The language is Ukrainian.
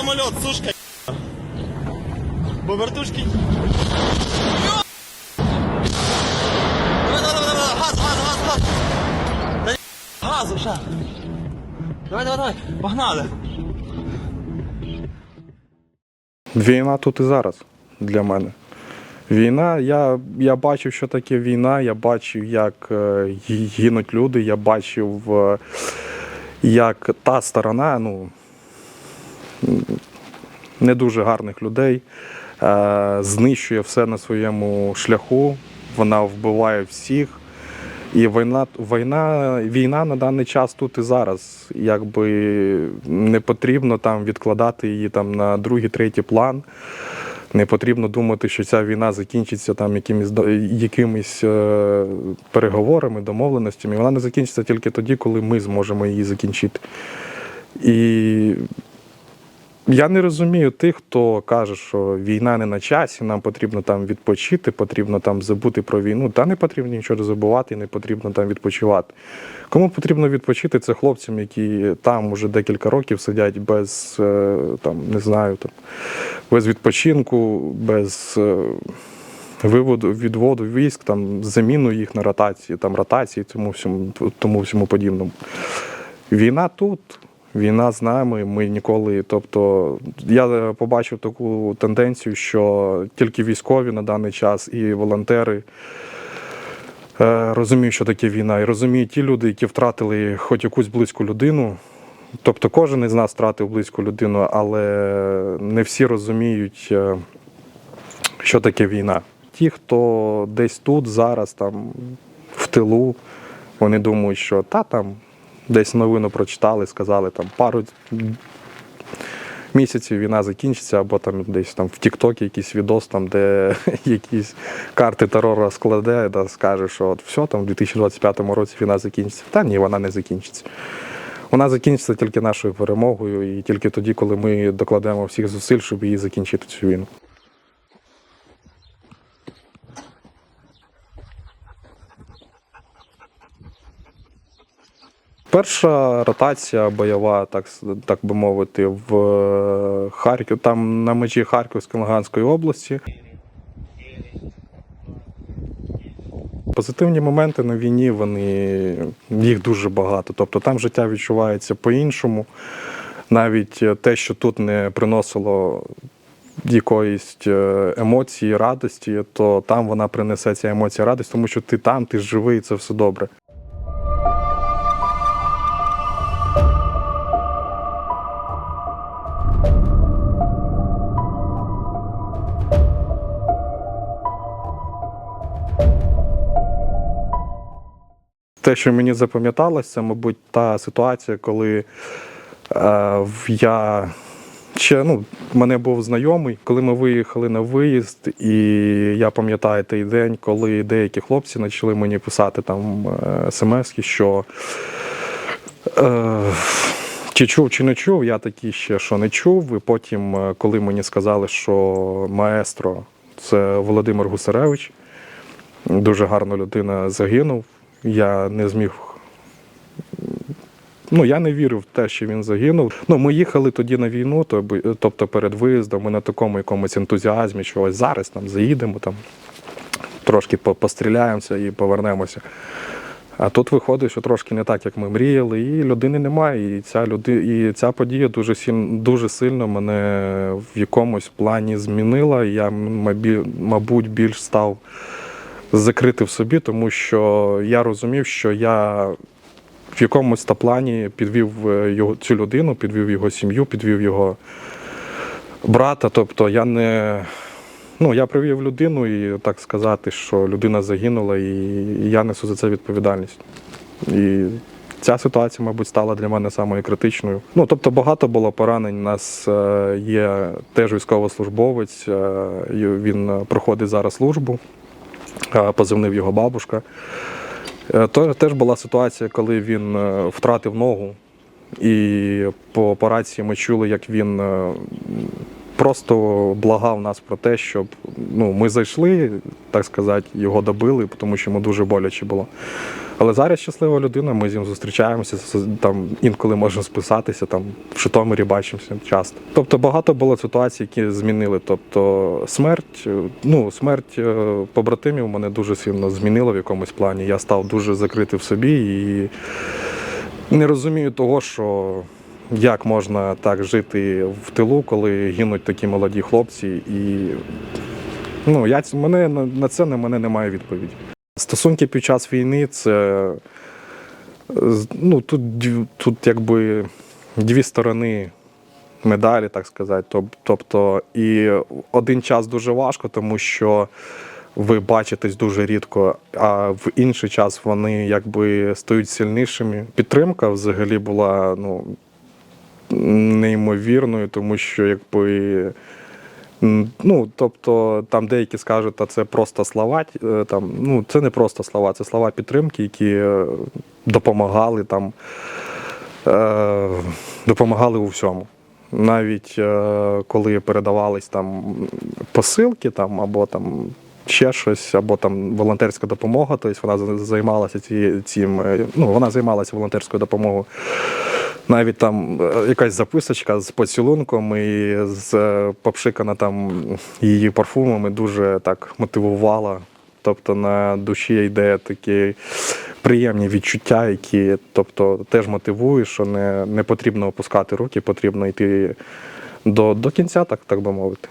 самоліт, сушка. Бо вертушки. Давай, давай, давай, давай, газ, газ, газ, газ. Ні, Газу, ша. Давай, давай, давай, погнали. Війна тут і зараз для мене. Війна, я, я бачив, що таке війна, я бачив, як е, гинуть люди, я бачив, е, як та сторона, ну, не дуже гарних людей, е, знищує все на своєму шляху, вона вбиває всіх. І війна, війна, війна на даний час тут і зараз. Якби не потрібно там відкладати її там на другий, третій план. Не потрібно думати, що ця війна закінчиться там якимись, якимись е, переговорами, домовленостями. Вона не закінчиться тільки тоді, коли ми зможемо її закінчити. І я не розумію тих, хто каже, що війна не на часі, нам потрібно там відпочити, потрібно там забути про війну. Та не потрібно нічого забувати, не потрібно там відпочивати. Кому потрібно відпочити, це хлопцям, які там уже декілька років сидять без е, там, не знаю, там, без відпочинку, без е, виводу, відводу військ, там, заміну їх на ротації, там, ротації, тому всьому, тому всьому подібному. Війна тут, війна з нами. Ми ніколи. Тобто, я побачив таку тенденцію, що тільки військові на даний час і волонтери е, розуміють, що таке війна, і розуміють ті люди, які втратили хоч якусь близьку людину. Тобто кожен із нас втратив близьку людину, але не всі розуміють, е, що таке війна. Ті, хто десь тут, зараз, там, в тилу, вони думають, що та там десь новину прочитали, сказали, там пару місяців війна закінчиться, або там десь там в Тіктокі якийсь відос, там, де якісь карти терору складе, да, скаже, що от все, там в 2025 році війна закінчиться. Та ні, вона не закінчиться. Вона закінчиться тільки нашою перемогою, і тільки тоді, коли ми докладемо всіх зусиль, щоб її закінчити цю війну. Перша ротація бойова, так, так би мовити, в е, Харків, там на межі Харківської Луганської області. Позитивні моменти на війні, вони їх дуже багато. Тобто там життя відчувається по-іншому. Навіть е, те, що тут не приносило якоїсь е, емоції, радості, то там вона принесе ці емоції радості, тому що ти там, ти живий, і це все добре. Те, що мені запам'яталось, це, мабуть, та ситуація, коли е, я ще ну, мене був знайомий, коли ми виїхали на виїзд, і я пам'ятаю той день, коли деякі хлопці почали мені писати там е, смски, що е, чи чув, чи не чув, я такий ще що не чув. І потім, е, коли мені сказали, що маестро це Володимир Гусаревич, дуже гарна людина загинув. Я не зміг. Ну, я не вірив в те, що він загинув. Ну, ми їхали тоді на війну, тобто перед виїздом, ми на такому якомусь ентузіазмі, що ось зараз там заїдемо, там трошки постріляємося і повернемося. А тут виходить, що трошки не так, як ми мріяли, і людини немає. І ця люди, і ця подія дуже дуже сильно мене в якомусь плані змінила. Я, мабуть, більш став закрити в собі, тому що я розумів, що я в якомусь та плані підвів е, його цю людину, підвів його сім'ю, підвів його брата. Тобто я не. Ну, я привів людину і так сказати, що людина загинула, і я несу за це відповідальність. І ця ситуація, мабуть, стала для мене самою критичною. Ну, тобто, багато було поранень. У нас е, є теж військовослужбовець, е, він проходить зараз службу, позивнив його бабушка. Е, теж була ситуація, коли він е, втратив ногу, і по операції ми чули, як він е, просто благав нас про те, щоб ну, ми зайшли, так сказати, його добили, тому що йому дуже боляче було. Але зараз щаслива людина, ми з ним зустрічаємося, там інколи можемо списатися, там в Житомирі бачимося часто. Тобто багато було ситуацій, які змінили. Тобто смерть, е, ну, смерть е, побратимів мене дуже сильно змінила в якомусь плані. Я став дуже закритий в собі і не розумію того, що як можна так жити в тилу, коли гинуть такі молоді хлопці, і ну, я, мене, на, це на мене немає відповіді. Стосунки під час війни це ну, тут, тут якби дві сторони медалі, так сказати. Тобто, і один час дуже важко, тому що ви бачитесь дуже рідко, а в інший час вони якби стають сильнішими. Підтримка взагалі була ну, неймовірною, тому що якби. Ну, тобто, там деякі скажуть, та це просто слова. е, Там, ну, це не просто слова, це слова підтримки, які е, допомагали там, е, допомагали у всьому. Навіть коли передавались там посилки там, або там ще щось, або там волонтерська допомога, тобто вона займалася цим, ну, вона займалася волонтерською допомогою. Навіть там е, якась записочка з поцілунком і з е, попшикана там її парфумами дуже так мотивувала. Тобто на душі йде такі приємні відчуття, які тобто, теж мотивують, що не, не потрібно опускати руки, потрібно йти до, до кінця, так, так би мовити.